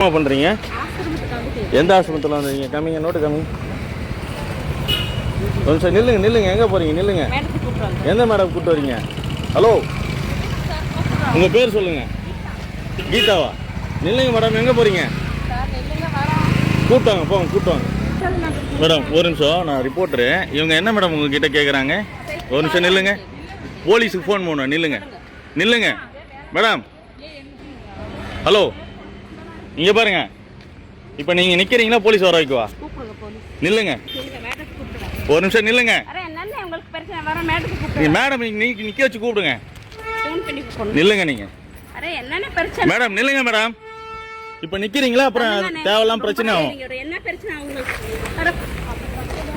என்ன பண்ணுறீங்க எந்த ஆசிரமத்தில் வந்தீங்க கம்மிங்க நோட்டு கம்மி ஒரு நிமிஷம் நில்லுங்க நில்லுங்க எங்கே போகிறீங்க நில்லுங்க எந்த மேடம் கூப்பிட்டு வரீங்க ஹலோ உங்கள் பேர் சொல்லுங்கள் கீதாவா நில்லுங்க மேடம் எங்கே போகிறீங்க கூப்பிட்டாங்க போங்க கூப்பிட்டாங்க மேடம் ஒரு நிமிஷம் நான் ரிப்போர்ட்டரு இவங்க என்ன மேடம் உங்ககிட்ட கேட்குறாங்க ஒரு நிமிஷம் நில்லுங்க போலீஸுக்கு ஃபோன் பண்ணணும் நில்லுங்க நில்லுங்க மேடம் ஹலோ இங்கே பாருங்க. இப்போ நீங்கள் நிற்கிறீங்களா போலீஸ் வர வைக்குவா? நில்லுங்க. ஒரு நிமிஷம் நில்லுங்க. மேடம் நீங்க நிற்க வச்சு கூப்பிடுங்க. நில்லுங்க நீங்கள் மேடம் நில்லுங்க மேடம். இப்போ நிற்கிறீங்களா அப்புறம்? தேவையில்லாம் பிரச்சனை ஆகும்.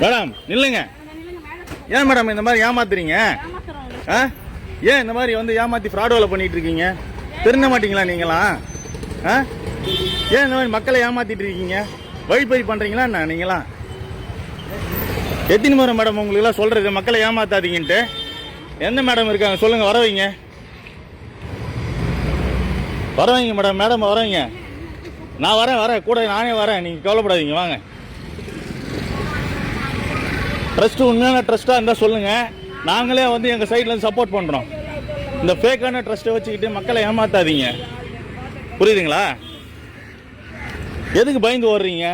மேடம் நில்லுங்க. ஏன் மேடம் இந்த மாதிரி ஏமாத்துறீங்க? ஏன் இந்த மாதிரி வந்து ஏமாத்தி ஃப்ராட் வேலை பண்ணிட்டு இருக்கீங்க? திருந்த மாட்டீங்களா நீங்களாம்? ஆ? ஏன் இந்த மாதிரி மக்களை ஏமாத்திட்டு இருக்கீங்க? வழிப்பறி பண்றீங்களா என்ன நீங்களாம் எத்தனை முறை மேடம் உங்களுக்குலாம் சொல்றது? மக்களை ஏமாத்தாதீங்கன்ட்டு. எந்த மேடம் இருக்காங்க? சொல்லுங்க வர வைங்க வர வைங்க மேடம் மேடம் வர வைங்க நான் வரேன் வரேன். கூட நானே வரேன். நீங்கள் கவலைப்படாதீங்க வாங்க. ட்ரஸ்ட்டு உண்மையான ட்ரஸ்ட்டாக இருந்தால் சொல்லுங்கள் நாங்களே வந்து எங்கள் சைட்லேருந்து சப்போர்ட் பண்ணுறோம் இந்த ஃபேக்கான ட்ரஸ்ட்டை வச்சுக்கிட்டு மக்களை ஏமாத்தாதீங்க. புரியுதுங்களா? எதுக்கு பயந்து ஓடுறீங்க?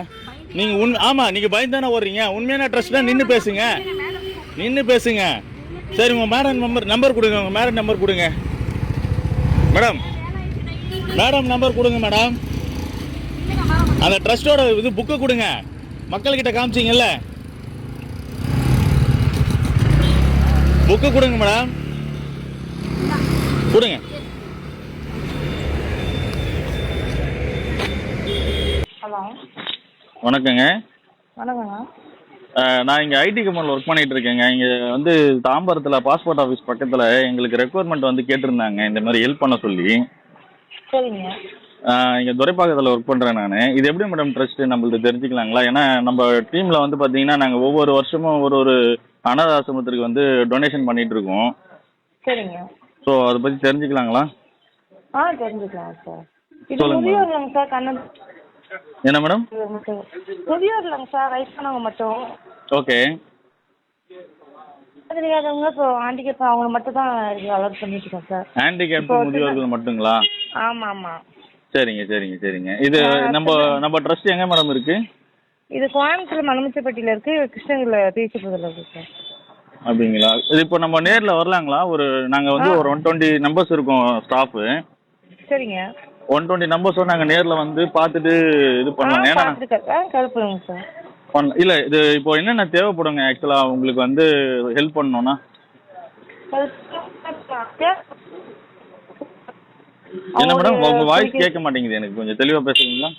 நீங்கள் உண் ஆமாம் நீங்கள் பயந்து தானே ஓடுறீங்க. உண்மையான ட்ரஸ்ட்டாக நின்று பேசுங்க. நின்று பேசுங்க. சரி உங்கள் மேடம் நம்பர் நம்பர் கொடுங்க உங்கள் மேடம் நம்பர் கொடுங்க. மேடம் மேடம் நம்பர் கொடுங்க மேடம் அந்த ட்ரஸ்ட்டோட இது புக்கு கொடுங்க. மக்கள்கிட்ட காமிச்சிங்கல்ல? புக்கு கொடுங்க மேடம் கொடுங்க. ஹலோ. வணக்கங்க. வணக்கங்க. நான் இங்கே ஐடி கம்பெனியில் ஒர்க் பண்ணிட்டு இருக்கேங்க. இங்கே வந்து தாம்பரத்தில் பாஸ்போர்ட் ஆஃபீஸ் பக்கத்தில் எங்களுக்கு ரெக்குவயர்மெண்ட் வந்து கேட்டிருந்தாங்க. இந்த மாதிரி ஹெல்ப் பண்ண சொல்லி. சரிங்க. இங்கே துரைப்பாக்கத்தில் ஒர்க் பண்ணுறேன் நான். இது எப்படி மேடம் ட்ரஸ்ட்டு நம்மளுக்கு தெரிஞ்சுக்கலாங்களா? ஏன்னா நம்ம டீமில் வந்து பார்த்தீங்கன்னா நாங்கள் ஒவ்வொரு வருஷமும் ஒரு ஒரு அனாத ஆசிரமத்திற்கு வந்து டொனேஷன் பண்ணிட்டு இருக்கோம். சரிங்க. ஸோ அதை பற்றி தெரிஞ்சுக்கலாங்களா? ஆ தெரிஞ்சுக்கலாம் சார் இது சார் கண்ணன் என்ன மேடம்? முதியோர்லங்க சார் வயசானவங்க மட்டும். ஓகே. தெரியாதவங்க இப்போ ஹேண்டிகேப் அவங்க மட்டும் தான் அலர்ட் பண்ணிட்டு இருக்கோம் சார். ஹேண்டிகேப்டு முதியோர்கள் மட்டுங்களா? ஆமாம். ஆமாம் சரிங்க சரிங்க சரிங்க. இது நம்ம நம்ம ட்ரஸ்ட் எங்க மேடம் இருக்கு? இது கோயம்புத்தூர் மலமுச்சப்பட்டியில் இருக்கு கிருஷ்ணகிரியில் பேசிப்பதில் இருக்கு சார். அப்படிங்களா? இது இப்போ நம்ம நேர்ல வரலாங்களா? ஒரு நாங்க வந்து ஒரு ஒன் டுவெண்ட்டி நம்பர்ஸ் இருக்கோம் ஸ்டாஃபு சரிங்க. ஒன் டுவெண்ட்டி நம்பர்ஸும் நாங்க நேர்ல வந்து பார்த்துட்டு இது பண்ணலாம் ஏன்னா கருப்புங்க சார். பண்ண- இல்ல இது இப்போ என்னென்ன தேவைப்படுங்க ஆக்சுவலா உங்களுக்கு வந்து ஹெல்ப் பண்ணணும்னா? என்ன மேடம் உங்க வாய்ஸ் கேட்க மாட்டேங்குது எனக்கு. கொஞ்சம் தெளிவா பேசுறீங்களா?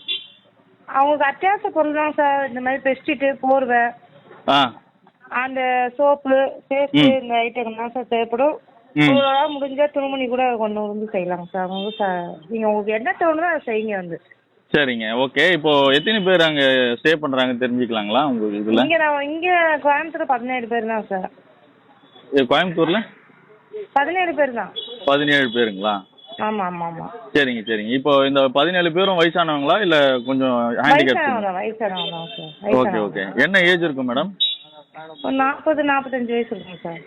அவங்களுக்கு அத்தியாவசிய பொருள் தான் சார். இந்த மாதிரி பெஸ்டிட்டு போர்வை அந்த சோப்பு ம். இந்த ஐட்டம் தான் சார் தேவைப்படும். உங்களால முடிஞ்சா துணிமணி கூட கொண்டு வந்து செய்யலாங்க சார். ச நீங்கள் உங்களுக்கு என்ன தோணுதோ அதை செய்யுங்க வந்து. சரிங்க. ஓகே. இப்போ எத்தனை பேர் அங்க ஸ்டே பண்றாங்க தெரிஞ்சுக்கலாங்களா உங்க இதுல? இங்கே நான் இங்கே கோயம்புத்தூர் பதினேழு பேர் தான் சார். இது கோயம்புத்தூர்ல? பதினேழு பேர் தான். பதினேழு பேருங்களா? ஆமாம் ஆமாம் ஆமாம் சரிங்க சரிங்க. இப்போ இந்த பதினேழு பேரும் வயசானவங்களா இல்ல கொஞ்சம் ஹேண்டிகேப் வயசானவங்க ஓகே ஓகே. என்ன ஏஜ் இருக்கும் மேடம் நாற்பது நாற்பத்தஞ்சு வயசு இருக்குங்க சார்.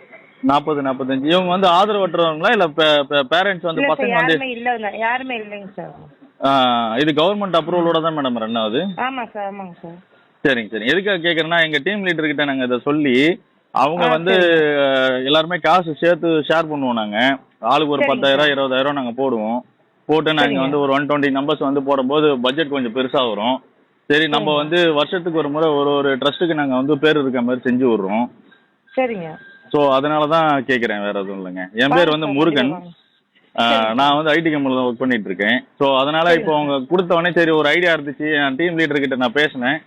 நாற்பது நாற்பத்தஞ்சு இவங்க வந்து ஆதரவற்றவங்களா இல்ல பேரண்ட்ஸ் வந்து இல்லை பசங்க வந்து இல்லைங்க யாருமே இல்லைங்க சார். இது கவர்மெண்ட் அப்ரூவலோட தான் மேடம் ரன் ஆகுது. ஆமாம் சார் ஆமாங்க சார். சரிங்க சரி எதுக்காக கேட்குறேன்னா எங்க டீம் லீடர் கிட்ட நாங்க இதை சொல்லி அவங்க வந்து எல்லாருமே காசு சேர்த்து ஷேர் பண்ணுவோம் நாங்க. ஆளுக்கு ஒரு பத்தாயிரம் இருபதாயிரம் நாங்க போடுவோம். போட்டு நாங்க. வந்து ஒரு ஒன் டுவெண்ட்டி நம்பர்ஸ் வந்து போடும்போது பட்ஜெட் கொஞ்சம் பெருசா வரும். சரி நம்ம. வந்து வருஷத்துக்கு ஒரு முறை ஒரு ஒரு ட்ரஸ்ட்டுக்கு நாங்க வந்து பேர் இருக்க மாதிரி செஞ்சு விடுறோம். சரிங்க. ஸோ அதனால தான் கேட்குறேன் வேற எதுவும் இல்லைங்க. என் பேர் வந்து முருகன். நான் வந்து ஐடி கம்பெனியில் தான் ஒர்க் பண்ணிட்டு இருக்கேன் ஸோ அதனால இப்போ அவங்க கொடுத்த உடனே சரி ஒரு ஐடியா இருந்துச்சு. என் டீம் லீடர் கிட்ட நான் பேசினேன்.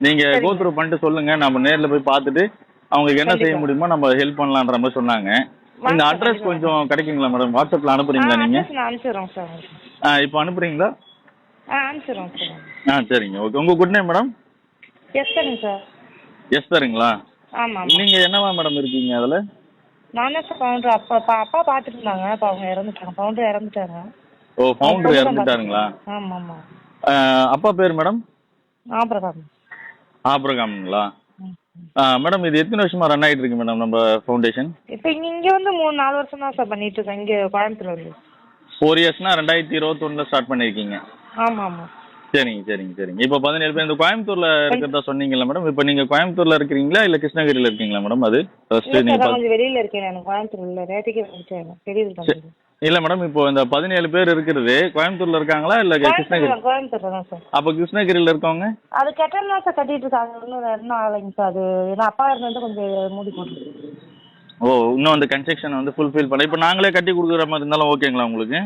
நீங்க. கோத்ரூ பண்ணிட்டு சொல்லுங்க. நம்ம நேர்ல போய் பார்த்துட்டு அவங்களுக்கு என்ன செய்ய. முடியுமோ நம்ம ஹெல்ப் பண்ணலான்ற மாதிரி சொன்னாங்க. இந்த அட்ரஸ். கொஞ்சம் கிடைக்குங்களா மேடம் வாட்ஸ்அப்ல அனுப்புறீங்களா நீங்க? நான் ஆ, இப்போ அனுப்புறீங்களா? ஆ சரிங்க. ஓகே. உங்க குட் நேம் மேடம் எஸ் சரிங்க சார். எஸ் தருங்களா ஆமாம் நீங்க என்னவா மேடம் இருக்கீங்க அதுல? நான் தான் ஃபவுண்டர் அப்பா அப்பா அப்பா பார்த்துட்டு இருந்தாங்க அப்போ அவங்க இறந்துட்டாங்க ஃபவுண்டர் இறந்துட்டாங்க. ஓ ஃபவுண்டர் அவங்க இறந்துட்டாருங்களா ஆமாம் ஆமாம் அப்பா பேர் மேடம் ஆபிரகாம். ஆப்ரகாம்ங்களா? மேடம் இது எத்தனை வருஷமா ரன் ஆயிட்டு இருக்கு மேடம் நம்ம ஃபவுண்டேஷன் இப்போ இங்க வந்து மூணு நாலு வருஷம் தான் சார் பண்ணிட்டு இருக்கேன் இங்க கோயம்புத்தூர்ல வந்து ஃபோர் இயர்ஸ்னா ரெண்டாயிரத்தி இருபத்தொன்னுல ஸ்டார்ட் பண்ணியிருக்கீங்க ஆமா ஆமா. சரிங்க சரிங்க சரிங்க. இப்போ பதினேழு பேர் இந்த கோயம்புத்தூர்ல இருக்கிறதா சொன்னீங்கல்ல மேடம் இப்போ நீங்க கோயம்புத்தூர்ல இருக்கிறீங்களா? இல்ல கிருஷ்ணகிரியில இருக்கீங்களா மேடம் அது? வெளியில இருக்கேன் நான். கோயம்புத்தூர்ல ரேட்டிக்கே இல்ல மேடம் இப்போ இந்த பதினேழு பேர் இருக்கிறது கோயம்புத்தூர்ல இருக்காங்களா? இல்ல கிருஷ்ணகிரி கோயம்புத்தூர் கோயம்புத்தூர்ல தான் சார் அப்ப கிருஷ்ணகிரியில இருக்கவங்க? அது கெட்டல் தான் சார் கட்டிட்டு இருக்காங்க. இன்னும் ஆகலைங்க சார் அது ஏன்னா அப்பா இருந்து கொஞ்சம் மூடி போட்டு ஓ இன்னும் அந்த கன்ஸ்ட்ரக்ஷன் வந்து ஃபுல்ஃபில் பண்ண இப்போ நாங்களே கட்டி கொடுக்குற மாதிரி இருந்தாலும் ஓகேங்களா உங்களுக்கு?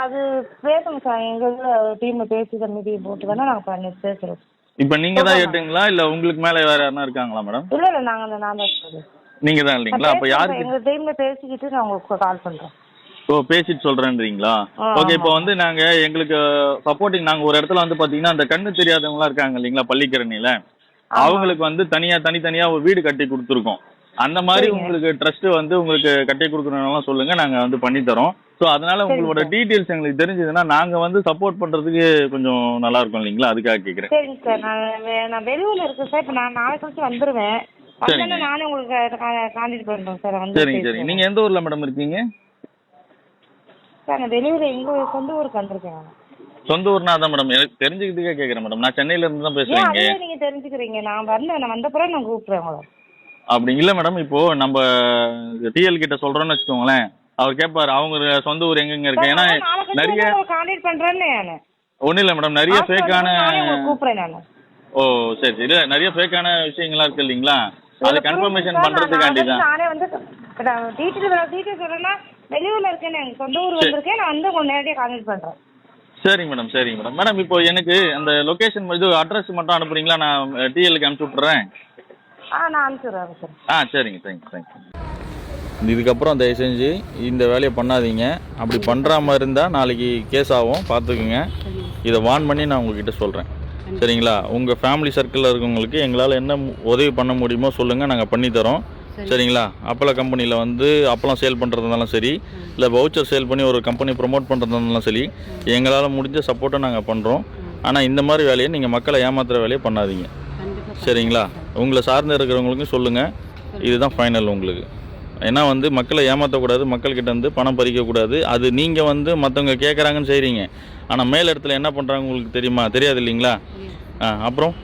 அது பேசுங்க சார் எங்க இதில் டீமில் பேசி கமிட்டி போட்டு வேணா நாங்கள் பண்ணி பேசுகிறோம் இப்போ நீங்க தான் ஏட்டுங்களா இல்ல உங்களுக்கு மேல வேற யாருன்னா இருக்காங்களா மேடம் இல்லை இல்லை அந்த நான் தான் நீங்க தான் இல்லைங்களா? அப்ப யாருக்கு எங்கள் டீமில் பேசிக்கிட்டு நான் உங்களுக்கு கால் பண்ணுறேன் ஓ பேசிட்டு சொல்றேன்றீங்களா? ஓகே. இப்போ வந்து நாங்க எங்களுக்கு சப்போர்ட்டிங் நாங்க ஒரு இடத்துல வந்து பாத்தீங்கன்னா அந்த கண்ணு தெரியாதவங்களா இருக்காங்க இல்லைங்களா பள்ளிக்கரணியில? அவங்களுக்கு வந்து தனியா தனித்தனியா ஒரு வீடு கட்டி கொடுத்துருக்கோம். அந்த மாதிரி. உங்களுக்கு ட்ரஸ்ட் வந்து உங்களுக்கு கட்டி கொடுக்கணும்னாலும் சொல்லுங்க நாங்க வந்து பண்ணி தரோம். ஸோ அதனால உங்களோட. டீட்டெயில்ஸ் எங்களுக்கு தெரிஞ்சதுன்னா நாங்க வந்து சப்போர்ட் பண்றதுக்கு கொஞ்சம் நல்லா இருக்கும் இல்லைங்களா? அதுக்காக கேக்குறேன். சரிங்க சார் நான் நான் வெளியூரில் இருக்கேன் சார் இப்போ நான் நாளை கழிச்சு வந்துடுவேன் சரிங்க. நானே உங்களுக்கு கான்டாக்ட் பண்ணுறேன் சார் வந்து சரிங்க சரிங்க. நீங்க எந்த ஊர்ல மேடம் இருக்கீங்க? சார் நான் வெளியூர் எங்கள் சொந்த ஊருக்கு வந்திருக்கேன். சொந்த ஊர்னா அதான் மேடம் எனக்கு தெரிஞ்சுக்கிட்டே கேக்குறேன் மேடம் நான் சென்னையில இருந்து தான் பேசுறேன் நீங்கள் தெரிஞ்சுக்கிறீங்க? நான் வந்தேன் நான் வந்த பிறகு நான் கூப்பிட்றேன் உங்களை. அப்படி இல்ல மேடம் இப்போ நம்ம டிஎல் கிட்ட சொல்றோம்னு வச்சுக்கோங்களேன். அவர் கேட்பாரு அவங்க சொந்த ஊர் எங்கெங்க இருக்கு? ஏன்னா நிறைய கான்டாக்ட் பண்ணுறேன்னு நான் ஒன்றும் இல்லை மேடம் நிறைய ஃபேக்கான கூப்பிட்றேன் நான். ஓ சரி சரி. நிறைய ஃபேக்கான விஷயங்கள்லாம் இருக்கு இல்லைங்களா? அது கன்ஃபர்மேஷன் பண்றதுக்காண்டி தான். நானே வந்து டீட்டெயில் டீட்டெயில் சொல்றேன்னா வெளியூர்ல இருக்கேன் எங்க சொந்த ஊர் வந்திருக்கேன். நான் வந்து உங்களுக்கு நேரடியாக கான்டாக்ட் பண்றேன். சரிங்க மேடம் சரிங்க மேடம் மேடம் இப்போ எனக்கு அந்த லொகேஷன் இது அட்ரஸ் மட்டும் அனுப்புறீங்களா? நான் டிஎலுக்கு அனுப்பிச்சு விட்டுறேன். ஆ நான் அனுப்பிச்சுடுறேன் சார் ஆ சரிங்க தேங்க்யூ தேங்க்யூ இதுக்கப்புறம் தயவு செஞ்சு இந்த வேலையை பண்ணாதீங்க. அப்படி பண்ணுற மாதிரி இருந்தால் நாளைக்கு கேஸ் ஆகும். பார்த்துக்குங்க. இதை வார்ன் பண்ணி நான் உங்ககிட்ட சொல்கிறேன் சரிங்களா? உங்கள் ஃபேமிலி சர்க்கிளில் இருக்கவங்களுக்கு எங்களால் என்ன உதவி பண்ண முடியுமோ சொல்லுங்கள் நாங்கள் பண்ணித்தரோம் சரிங்களா? அப்பள கம்பெனியில் வந்து அப்பளம் சேல் பண்ணுறதுனாலும் சரி இல்லை வவுச்சர் சேல் பண்ணி ஒரு கம்பெனி ப்ரொமோட் பண்ணுறதுனாலும் சரி எங்களால் முடிஞ்ச சப்போர்ட்டை நாங்கள் பண்ணுறோம் ஆனால் இந்த மாதிரி வேலையை நீங்கள் மக்களை ஏமாத்துற வேலையை பண்ணாதீங்க. சரிங்களா? உங்களை சார்ந்து இருக்கிறவங்களுக்கும் சொல்லுங்கள் இதுதான் ஃபைனல் உங்களுக்கு. ஏன்னா வந்து மக்களை ஏமாற்றக்கூடாது மக்கள்கிட்ட வந்து பணம் பறிக்கக்கூடாது. அது நீங்கள் வந்து மற்றவங்க கேட்குறாங்கன்னு செய்கிறீங்க ஆனால் மேல் இடத்துல என்ன பண்ணுறாங்க உங்களுக்கு தெரியுமா? தெரியாது இல்லைங்களா? ஆ அப்புறம்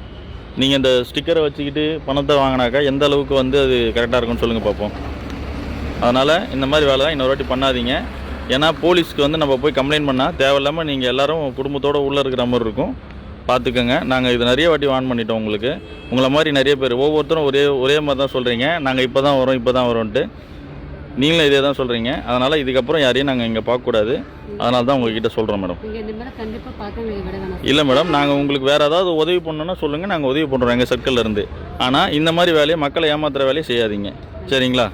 நீங்கள் இந்த ஸ்டிக்கரை வச்சுக்கிட்டு பணத்தை வாங்கினாக்கா எந்த அளவுக்கு வந்து அது கரெக்டாக இருக்கும்னு சொல்லுங்கள் பார்ப்போம் அதனால் இந்த மாதிரி வேலை தான் இன்னொரு வாட்டி பண்ணாதீங்க. ஏன்னா போலீஸ்க்கு வந்து நம்ம போய் கம்ப்ளைண்ட் பண்ணால் தேவையில்லாமல் நீங்கள் எல்லோரும் குடும்பத்தோடு உள்ளே இருக்கிற மாதிரி இருக்கும். பார்த்துக்கோங்க. நாங்கள் இது நிறைய வாட்டி வான் பண்ணிட்டோம் உங்களுக்கு. உங்களை மாதிரி நிறைய பேர் ஒவ்வொருத்தரும் ஒரே ஒரே மாதிரி தான் சொல்கிறீங்க நாங்கள் இப்போ தான் வரோம் இப்போ தான் வரோன்ட்டு நீங்களும் இதே தான் சொல்கிறீங்க அதனால் இதுக்கப்புறம் யாரையும் நாங்கள் இங்கே பார்க்கக்கூடாது. அதனால தான் உங்ககிட்ட சொல்கிறோம் மேடம். இல்லை மேடம் நாங்கள் உங்களுக்கு வேறு ஏதாவது உதவி பண்ணணும்னா சொல்லுங்கள் நாங்கள் உதவி பண்ணுறோம் எங்கள் சர்க்கிளில் இருந்து. ஆனால் இந்த மாதிரி வேலையை மக்களை ஏமாத்துற வேலையை செய்யாதீங்க. சரிங்களா?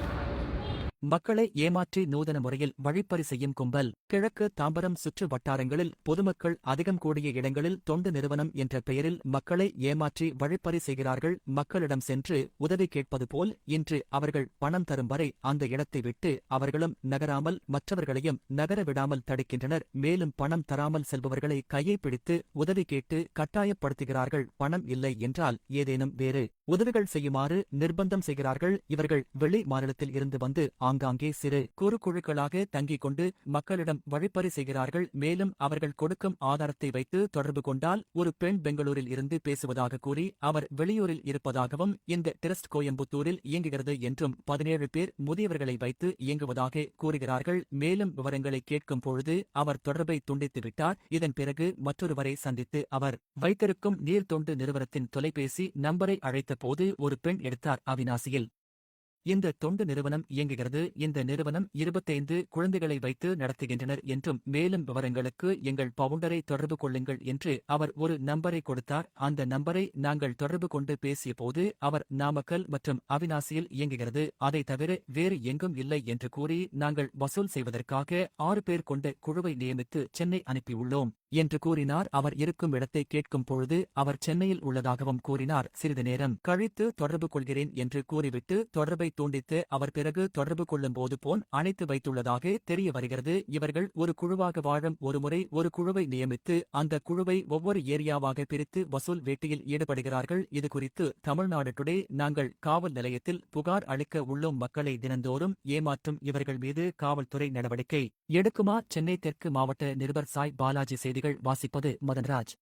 மக்களை ஏமாற்றி நூதன முறையில் வழிப்பறி செய்யும் கும்பல் கிழக்கு தாம்பரம் சுற்று வட்டாரங்களில் பொதுமக்கள் அதிகம் கூடிய இடங்களில் தொண்டு நிறுவனம் என்ற பெயரில் மக்களை ஏமாற்றி வழிப்பறி செய்கிறார்கள். மக்களிடம் சென்று உதவி கேட்பது போல் இன்று அவர்கள் பணம் தரும் வரை அந்த இடத்தை விட்டு அவர்களும் நகராமல் மற்றவர்களையும் நகர விடாமல் தடுக்கின்றனர். மேலும் பணம் தராமல் செல்பவர்களை கையை பிடித்து உதவி கேட்டு கட்டாயப்படுத்துகிறார்கள். பணம் இல்லை என்றால் ஏதேனும் வேறு உதவிகள் செய்யுமாறு நிர்பந்தம் செய்கிறார்கள். இவர்கள் வெளி மாநிலத்தில் இருந்து வந்து ஆங்காங்கே சிறு குறு குழுக்களாக தங்கிக் கொண்டு மக்களிடம் வழிப்பறி செய்கிறார்கள். மேலும் அவர்கள் கொடுக்கும் ஆதாரத்தை வைத்து தொடர்பு கொண்டால் ஒரு பெண் பெங்களூரில் இருந்து பேசுவதாக கூறி அவர் வெளியூரில் இருப்பதாகவும் இந்த டிரஸ்ட் கோயம்புத்தூரில் இயங்குகிறது என்றும் பதினேழு பேர் முதியவர்களை வைத்து இயங்குவதாக கூறுகிறார்கள். மேலும் விவரங்களை கேட்கும் பொழுது அவர் தொடர்பை துண்டித்துவிட்டார் இதன் பிறகு மற்றொருவரை சந்தித்து அவர் வைத்திருக்கும் நீர் தொண்டு நிறுவனத்தின் தொலைபேசி நம்பரை அழைத்த போது ஒரு பெண் எடுத்தார். அவினாசியில் இந்த தொண்டு நிறுவனம் இயங்குகிறது. இந்த நிறுவனம் இருபத்தைந்து குழந்தைகளை வைத்து நடத்துகின்றனர் என்றும் மேலும் விவரங்களுக்கு எங்கள் பவுண்டரை தொடர்பு கொள்ளுங்கள் என்று அவர் ஒரு நம்பரை கொடுத்தார். அந்த நம்பரை நாங்கள் தொடர்பு கொண்டு பேசிய போது அவர் நாமக்கல் மற்றும் அவினாசியில் இயங்குகிறது. அதை தவிர வேறு எங்கும் இல்லை என்று கூறி நாங்கள் வசூல் செய்வதற்காக ஆறு பேர் கொண்ட குழுவை நியமித்து சென்னை அனுப்பியுள்ளோம். என்று கூறினார். அவர் இருக்கும் இடத்தை கேட்கும் பொழுது அவர் சென்னையில் உள்ளதாகவும் கூறினார். சிறிது நேரம் கழித்து தொடர்பு கொள்கிறேன் என்று கூறிவிட்டு தொடர்பை தூண்டித்து அவர் பிறகு தொடர்பு கொள்ளும்போது போன் அணைத்து வைத்துள்ளதாக தெரிய வருகிறது. இவர்கள் ஒரு குழுவாக வாழும் ஒருமுறை ஒரு குழுவை நியமித்து அந்த குழுவை ஒவ்வொரு ஏரியாவாக பிரித்து வசூல் வேட்டையில் ஈடுபடுகிறார்கள். இது குறித்து தமிழ்நாடு டுடே நாங்கள் காவல் நிலையத்தில் புகார் அளிக்க உள்ளோம். மக்களை தினந்தோறும் ஏமாற்றும் இவர்கள் மீது காவல்துறை நடவடிக்கை எடுக்குமா? சென்னை தெற்கு மாவட்ட நிருபர் சாய் பாலாஜி செய்திகள் வாசிப்பது மதன்ராஜ்.